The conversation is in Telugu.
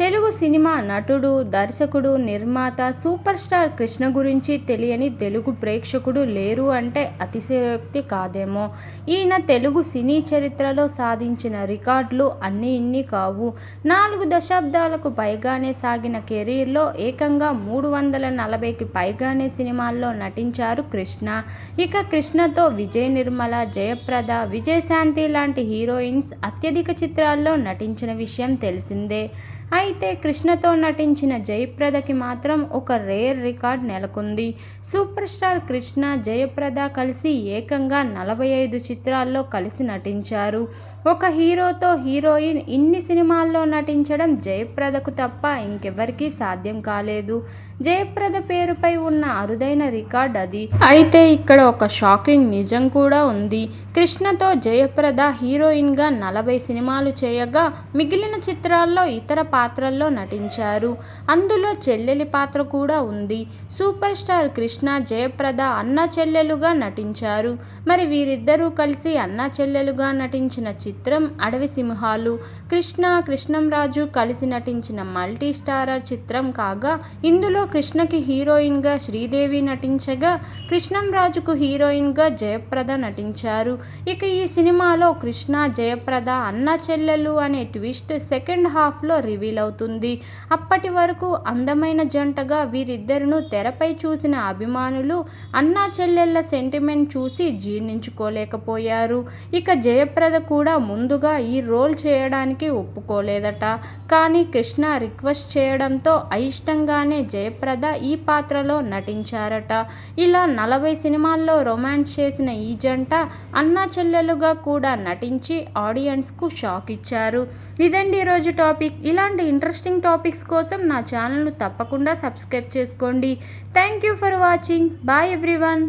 తెలుగు సినిమా నటుడు దర్శకుడు నిర్మాత సూపర్ స్టార్ కృష్ణ గురించి తెలియని తెలుగు ప్రేక్షకుడు లేరు అంటే అతిశయోక్తి కాదేమో. ఈయన తెలుగు సినీ చరిత్రలో సాధించిన రికార్డులు అన్నీ ఇన్ని కావు. నాలుగు దశాబ్దాలకు పైగానే సాగిన కెరీర్లో ఏకంగా మూడు వందల నలభైకి పైగానే సినిమాల్లో నటించారు కృష్ణ. ఇక కృష్ణతో విజయ్ నిర్మల జయప్రద విజయశాంతి లాంటి హీరోయిన్స్ అత్యధిక చిత్రాల్లో నటించిన విషయం తెలిసిందే. అయితే అయితే కృష్ణతో నటించిన జయప్రదకి మాత్రం ఒక రేర్ రికార్డ్ నెలకొంది. సూపర్ స్టార్ కృష్ణ జయప్రద కలిసి ఏకంగా నలభై ఐదు చిత్రాల్లో కలిసి నటించారు. ఒక హీరోతో హీరోయిన్ ఇన్ని సినిమాల్లో నటించడం జయప్రదకు తప్ప ఇంకెవరికీ సాధ్యం కాలేదు. జయప్రద పేరుపై ఉన్న అరుదైన రికార్డ్ అది. అయితే ఇక్కడ ఒక షాకింగ్ నిజం కూడా ఉంది. కృష్ణతో జయప్రద హీరోయిన్గా నలభై సినిమాలు చేయగా మిగిలిన చిత్రాల్లో ఇతర పాత్ర పాత్రల్లో నటించారు. అందులో చెల్లెలి పాత్ర కూడా ఉంది. సూపర్ స్టార్ కృష్ణ జయప్రద అన్న చెల్లెలుగా నటించారు. మరి వీరిద్దరూ కలిసి అన్న చెల్లెలుగా నటించిన చిత్రం అడవి సింహాలు. కృష్ణ కృష్ణంరాజు కలిసి నటించిన మల్టీ స్టారర్ చిత్రం కాగా ఇందులో కృష్ణకి హీరోయిన్గా శ్రీదేవి నటించగా కృష్ణంరాజుకు హీరోయిన్గా జయప్రద నటించారు. ఇక ఈ సినిమాలో కృష్ణ జయప్రద అన్న చెల్లెలు అనే ట్విస్ట్ సెకండ్ హాఫ్లో రివీల్ అవుతుంది అప్పటి వరకు అందమైన జంటగా వీరిద్దరును తెరపై చూసిన అభిమానులు అన్నా చెల్లెళ్ళ సెంటిమెంట్ చూసి జీర్ణించుకోలేకపోయారు. ఇక జయప్రద కూడా ముందుగా ఈ రోల్ చేయడానికి ఒప్పుకోలేదట. కానీ కృష్ణ రిక్వెస్ట్ చేయడంతో అయిష్టంగానే జయప్రద ఈ పాత్రలో నటించారట. ఇలా నలభై సినిమాల్లో రొమాన్స్ చేసిన ఈ జంట అన్నా చెల్లెలుగా కూడా నటించి ఆడియన్స్కు షాక్ ఇచ్చారు ఇదండి ఈరోజు టాపిక్. ఇలాంటి ఇంట్రెస్టింగ్ టాపిక్స్ కోసం నా ఛానల్ను తప్పకుండా సబ్స్క్రైబ్ చేసుకోండి. Thank you for watching bye everyone